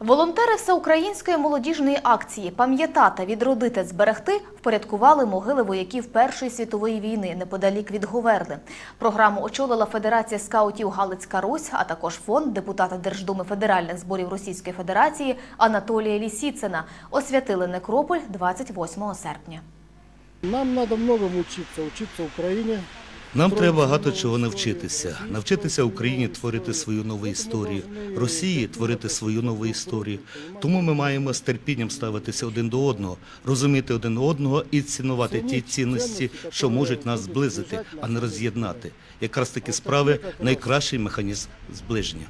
Волонтери всеукраїнської молодіжної акції Пам'ятати, відродити, зберегти впорядкували могили вояків Першої світової війни неподалік від Говерли. Програму очолила Федерація скаутів Галицька Русь, а також фонд депутата Держдуми Федеральних зборів Російської Федерації Анатолія Лісіцина. Освятили некрополь 28 серпня. Нам надо многому учиться, учиться Украине. Нам треба багато чого навчитися. Навчитися Україні творити свою нову історію, Росії творити свою нову історію. Тому ми маємо з терпінням ставитися один до одного, розуміти один одного і цінувати ті цінності, що можуть нас зблизити, а не роз'єднати. Якраз такі справи найкращий механізм зближення.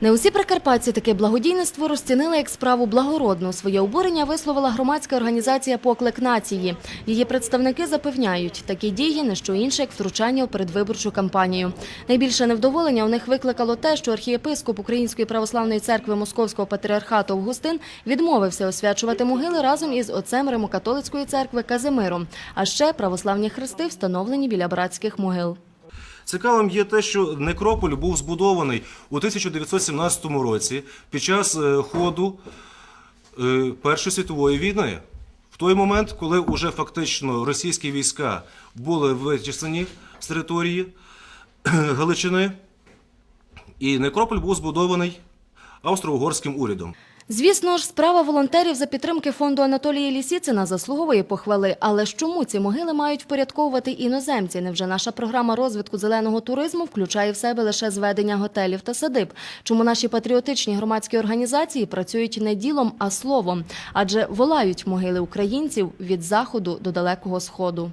Не усі прикарпатці таке благодійництво розцінили як справу благородну. Своє обурення висловила громадська організація «Поклик нації». Її представники запевняють, такі дії – не що інше, як втручання у передвиборчу кампанію. Найбільше невдоволення у них викликало те, що архієпископ Української православної церкви Московського патріархату Августин відмовився освячувати могили разом із отцем Римокатолицької церкви Казимиром, а ще православні хрести встановлені біля братських могил. Цікавим є те, що некрополь був збудований у 1917 році під час е, ходу е, Першої світової війни. В той момент, коли вже фактично російські війська були вичислені з території Галичини, і некрополь був збудований австро-угорським урядом. Звісно ж, справа волонтерів за підтримки фонду Анатолія Лісіцина заслуговує похвали. Але чому ці могили мають впорядковувати іноземці? Невже наша програма розвитку зеленого туризму включає в себе лише зведення готелів та садиб? Чому наші патріотичні громадські організації працюють не ділом, а словом? Адже волають могили українців від заходу до далекого сходу.